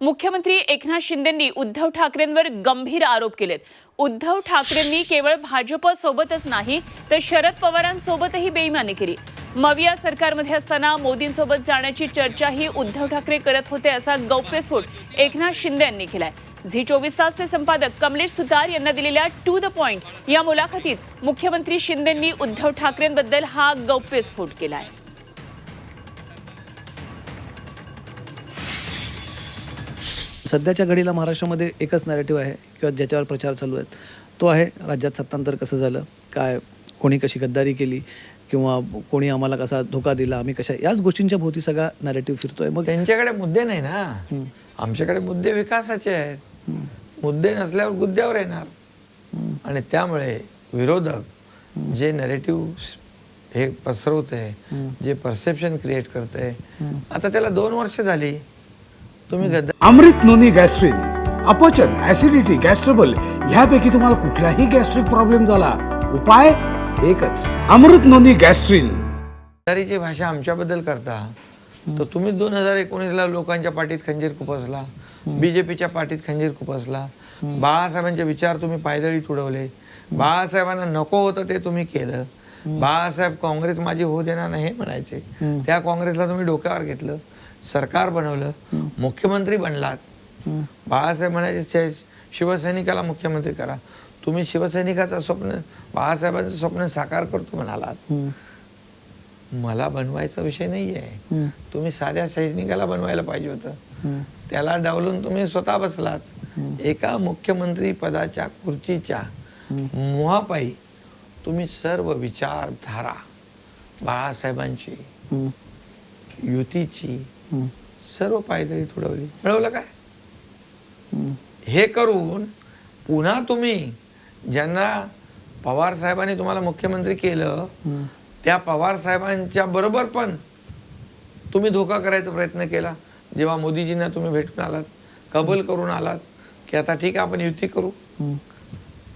मुख्यमंत्री एकनाथ शिंदेंनी उद्धव ठाकरेंवर गंभीर आरोप केलेत. उद्धव ठाकरेंनी केवळ भाजप सोबतच नाही तर शरद पवारांसोबतही बेईमानी केली. मविया सरकारमध्ये असताना मोदींसोबत जाण्याची चर्चाही उद्धव ठाकरे करत होते असा गौप्यस्फोट एकनाथ शिंदे यांनी केलाय. झी चोवीस तासचे संपादक कमलेश सुतार यांना दिलेल्या टू द पॉइंट या मुलाखतीत मुख्यमंत्री शिंदेंनी उद्धव ठाकरेंबद्दल हा गौप्यस्फोट केलाय. सध्याच्या घडीला महाराष्ट्रामध्ये एकच नॅरेटिव्ह आहे किंवा ज्याच्यावर प्रचार चालू आहेत. तो आहे राज्यात सत्तांतर कसं झालं काय कोणी कशी गद्दारी केली किंवा कोणी आम्हाला कसा धोका दिला आम्ही कशा याच गोष्टींच्या भोवती सगळा नॅरेटिव्ह फिरतोय. मग त्यांच्याकडे मुद्दे नाही ना. आमच्याकडे मुद्दे विकासाचे आहेत. मुद्दे नसल्यावर गुद्द्यावर येणार. आणि त्यामुळे विरोधक जे नरेटिव्ह हे पसरवते जे परसेप्शन क्रिएट करते आता त्याला दोन वर्ष झाली. तुम्ही अमृत नोनी गॅस्ट्रिन अपचन ऍसिडिटी गॅस्ट्रबल ह्यापैकी तुम्हाला कुठलाही गॅस्ट्रिक प्रॉब्लेम झाला उपाय एकच. अमृत नोनी गॅस्ट्रिन. गद्दारीची भाषा आमच्याबद्दल करता. तर तुम्ही दोन हजार एकोणीसला लोकांच्या पाठीत खंजीर खुपसला बीजेपीच्या पाठीत खंजीर खुपसला बाळासाहेबांचे विचार तुम्ही पायदळी तुडवले. बाळासाहेबांना नको होतं ते तुम्ही केलं. बाळासाहेब काँग्रेस माझी होऊ देणार नाही हे म्हणायचे त्या काँग्रेसला तुम्ही डोक्यावर घेतलं. सरकार बनवलं मुख्यमंत्री बनलात. बाळासाहेब म्हणायचे "शे- शिवसैनिकाला मुख्यमंत्री करा. तुम्ही शिवसैनिकाचं स्वप्न बाळासाहेबांचं स्वप्न साकार करतो म्हणालात. मला बनवायचा विषय नाही आहे तुम्ही साध्या सैनिकाला बनवायला पाहिजे होतं. त्याला डावलून तुम्ही स्वतः बसलात. एका मुख्यमंत्री पदाच्या खुर्चीच्या मोहापायी तुम्ही सर्व विचारधारा बाळासाहेबांची युतीची सर्व पायदळी तुडवली. मिळवलं काय? हे करून पुन्हा तुम्ही ज्यांना पवार साहेबांनी तुम्हाला मुख्यमंत्री केलं त्या पवार साहेबांच्या बरोबर पण तुम्ही धोका करायचा प्रयत्न केला. जेव्हा मोदीजींना तुम्ही भेटून आलात कबूल करून आलात की आता ठीक आहे आपण युती करू.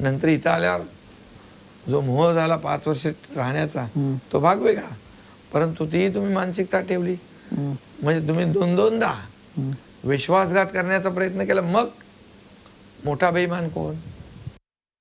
नंतर इथं आल्यावर जो मोह झाला पाच वर्ष राहण्याचा तो भाग वेगळा. परंतु ती तुम्ही मानसिकता ठेवली. म्हणजे तुम्ही दोन दोनदा विश्वासघात करण्याचा प्रयत्न केला मग मोठा बेईमान कोण?